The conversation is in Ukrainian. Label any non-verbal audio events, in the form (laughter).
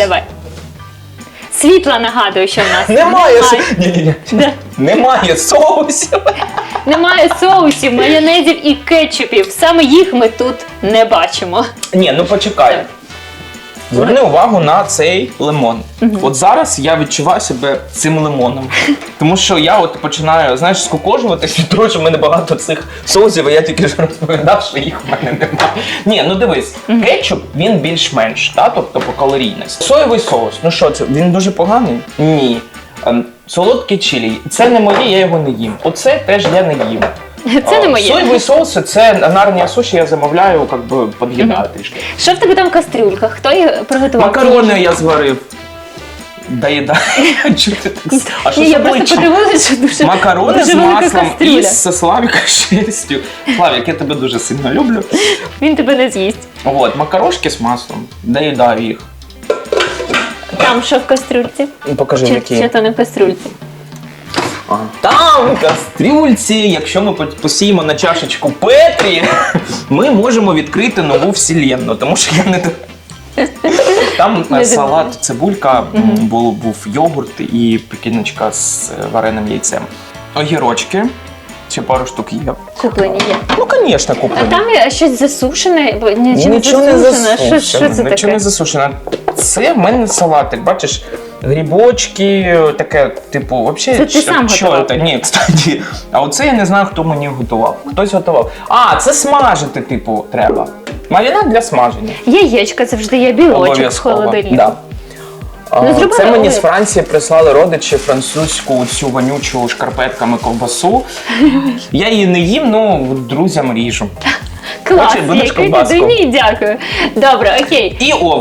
Давай. Світла нагадую, що в нас (laughs) Немає ні, ні, ні. Немає соусів. (laughs) Немає соусів, майонезів і кетчупів. Саме їх ми тут не бачимо. Ні, ну почекай. Зверни увагу на цей лимон. От зараз я відчуваю себе цим лимоном. (laughs) Тому що я от починаю, знаєш, скукожуватись від того, що в мене багато цих соусів, і я тільки ж розповідав, що їх в мене немає. Ні, ну дивись, кетчуп він більш-менш, та, тобто по калорійності. Соєвий соус, ну що це? Він дуже поганий? Ні. Ем, Солодкий чилі. Це не моє, я його не їм. Оце теж я не їм. (laughs) Це не моє. Соєвий соус це нарнія суші, я замовляю, як би під'їдаю трішки. Що в тебе там в кастрюльках? Хто їх приготував? Макарони я зварив. Доїдаю. (laughs) Чого ти так? А що Ні, я просто подивилася, що дуже, Макарони дуже з велика маслом кастрюля. і з Славіка (laughs) шерстю. Славік, я тебе дуже сильно люблю. Він тебе не з'їсть. От, макарошки з маслом. Доїдаю їх. Там що в кастрюльці? Покажи, Чи, які. чи то не в кастрюльці? А, Там, в кастрюльці, якщо ми посіємо на чашечку Петрі, (laughs) ми можемо відкрити нову вселенну, тому що я не. Там Не е, салат, цибулька, м, був, йогурт і пекіночка з е, вареним яйцем. Огірочки. Ще пару штук є. Куплені є. Ну, звісно, А там є щось засушене, бо нічого, Нічого не не засушене. Що, що це Нічого таке? не засушено. Це в мене салатик, бачиш, грибочки, таке, типу, взагалі. Це ти сам що готував? це? Ні, кстати. (laughs) А оце я не знаю, хто мені готував. Хтось готував. А, це смажити, типу, треба. Маринад для смаження. Яєчка завжди є білочок в Обов'язково. холодильнику. Да. А, Ну, Це мені оливки. з Франції прислали родичі французьку цю вонючу шкарпетками ковбасу. (laughs) Я її не їм, ну друзям ріжу. Клас, Хочеш, будеш який ковбаску? ні, дякую. Добре, окей. І овочі.